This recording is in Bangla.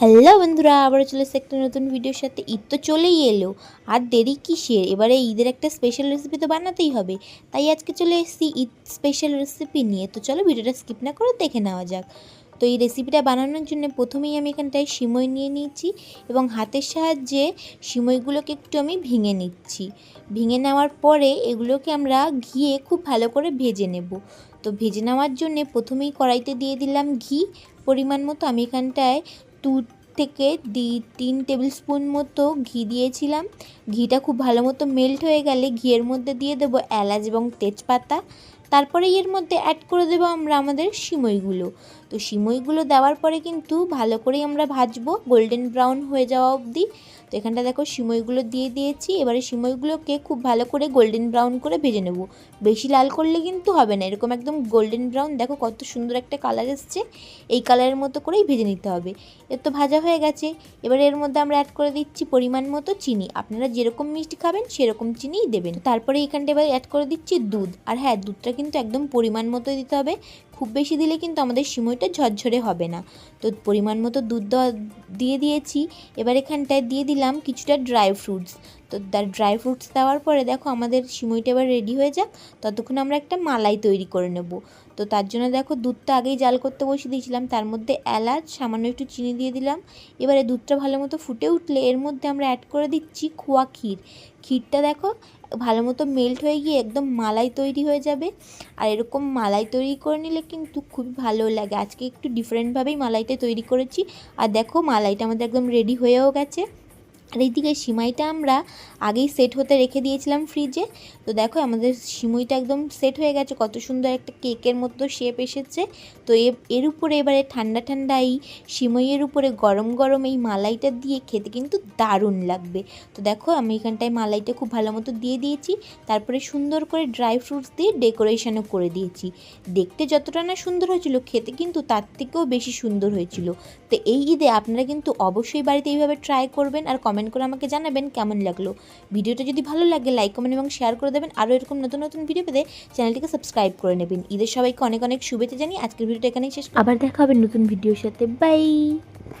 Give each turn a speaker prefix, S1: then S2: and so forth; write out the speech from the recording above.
S1: হ্যালো বন্ধুরা আবার চলে এসে একটা নতুন ভিডিওর সাথে। ঈদ তো চলেই এলো, আর দেরি কিসের? এবারে ঈদের একটা স্পেশাল রেসিপি তো বানাতেই হবে। তাই আজকে চলে এসেছি ঈদ স্পেশাল রেসিপি নিয়ে। তো চলো ভিডিওটা স্কিপ না করে দেখে নেওয়া যাক। তো এই রেসিপিটা বানানোর জন্য প্রথমেই আমি এখানটায় সিমই নিয়ে নিয়েছি এবং হাতের সাহায্যে সিমইগুলোকে একটু আমি ভেঙে নিচ্ছি। ভেঙে নেওয়ার পরে এগুলোকে আমরা ঘিয়ে খুব ভালো করে ভেজে নেব। তো ভেজে নেওয়ার জন্যে প্রথমেই কড়াইতে দিয়ে দিলাম ঘি। পরিমাণ মতো আমি এখানটায় টু থেকে দি তিন টেবিল স্পুন মতো ঘি দিয়েছিলাম। ঘিটা খুব ভালো মতো মেল্ট হয়ে গেলে ঘিয়ের মধ্যে দিয়ে দেবো এলাচ এবং তেজপাতা। তারপরে এর মধ্যে অ্যাড করে দেবো আমরা আমাদের সিমইগুলো। তো সিমইগুলো দেওয়ার পরে কিন্তু ভালো করেই আমরা ভাজবো গোল্ডেন ব্রাউন হয়ে যাওয়া অবধি। তো এখানটা দেখো সিমইগুলো দিয়ে দিয়েছি, এবারে সিমইগুলোকে খুব ভালো করে গোল্ডেন ব্রাউন করে ভেজে নেব। বেশি লাল করলে কিন্তু হবে না, এরকম একদম গোল্ডেন ব্রাউন দেখো কত সুন্দর একটা কালার এসছে, এই কালারের মতো করেই ভেজে নিতে হবে। এর তো ভাজা হয়ে গেছে, এবারে এর মধ্যে আমরা অ্যাড করে দিচ্ছি পরিমাণ মতো চিনি। আপনারা যেরকম মিষ্টি খাবেন, সেরকম চিনিই দেবেন। তারপরে এখানটা এবার অ্যাড করে দিচ্ছি দুধ। আর হ্যাঁ দুধটা কিন্তু একদম পরিমাণ মতো দিতে হবে। খুব বেশি দিলে কিন্তু আমাদের সিমইটা ঝরঝরে হবে না। তো পরিমাণ মতো দুধ দিয়ে দিয়েছি। এবার এখানটায় দিয়ে দিলাম কিছুটা ড্রাই ফ্রুটস তো তার ড্রাই ফ্রুটস দেওয়ার পরে দেখো আমাদের সিমইটা এবার রেডি হয়ে যাক, ততক্ষণ আমরা একটা মালাই তৈরি করে নেব। তো তার জন্য দেখো দুধটা আগেই জাল করতে বসিয়ে দিয়েছিলাম, তার মধ্যে এলাচ, সামান্য একটু চিনি দিয়ে দিলাম। এবারে দুধটা ভালো মতো ফুটে উঠলে এর মধ্যে আমরা অ্যাড করে দিচ্ছি খোয়া ক্ষীর। ক্ষীরটা দেখো ভালো মতো মেল্ট হয়ে গিয়ে একদম মালাই তৈরি হয়ে যাবে। আর এরকম মালাই তৈরি করে নিলে কিন্তু খুবই ভালো লাগে। আজকে একটু ডিফারেন্টভাবেই মালাইটা তৈরি করেছি। আর দেখো মালাইটা আমাদের একদম রেডি হয়েও গেছে। আর এইদিকে সিমাইটা আমরা আগেই সেট হতে রেখে দিয়েছিলাম ফ্রিজে তো দেখো আমাদের সিমুইটা একদম সেট হয়ে গেছে, কত সুন্দর একটা কেকের মতো শেপ এসেছে। তো এর উপরে এবারে ঠান্ডা ঠান্ডা এই সিমইয়ের উপরে গরম গরম এই মালাইটা দিয়ে খেতে কিন্তু দারুণ লাগবে। তো দেখো আমি এখানটায় মালাইটা খুব ভালো মতো দিয়ে দিয়েছি, তারপরে সুন্দর করে ড্রাই ফ্রুটস দিয়ে ডেকোরেশনও করে দিয়েছি। দেখতে যতটা না সুন্দর হয়েছিল, খেতে কিন্তু তার থেকেও বেশি সুন্দর হয়েছিল। তো এই ঈদে আপনারা কিন্তু অবশ্যই বাড়িতে এইভাবে ট্রাই করবেন, আর কমেন্ট করে আমাকে জানাবেন কেমন লাগল। ভিডিওটা যদি ভালো লাগে লাইক কমেন্ট এবং শেয়ার করে দেবেন। আরও এরকম নতুন নতুন ভিডিও পেতে চ্যানেলটিকে সাবস্ক্রাইব করে নেবেন। ঈদের সবাইকে অনেক অনেক শুভেচ্ছা জানিয়ে আজকের ভিডিওটা এখানেই শেষ আবার দেখা হবে নতুন ভিডিওর সাথে। বাই